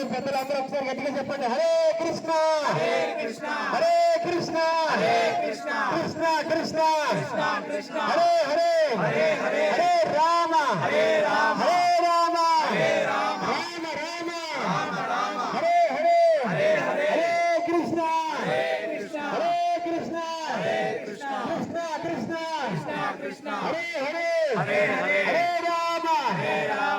మంది పెద్దలందరూ ఒకసారి గట్టిగా చెప్పండి. హరే కృష్ణ! హరే కృష్ణ! కృష్ణ! కృష్ణ! కృష్ణ హరే హరే! హరే రామ! హరే రామ! హరే రామ! హరే రామ! హరే హరే! హరే కృష్ణ! హరే కృష్ణ కృష్ణ! కృష్ణ కృష్ణ! హరే హరే! హరే హరే! హరే రామ! హరే రామ!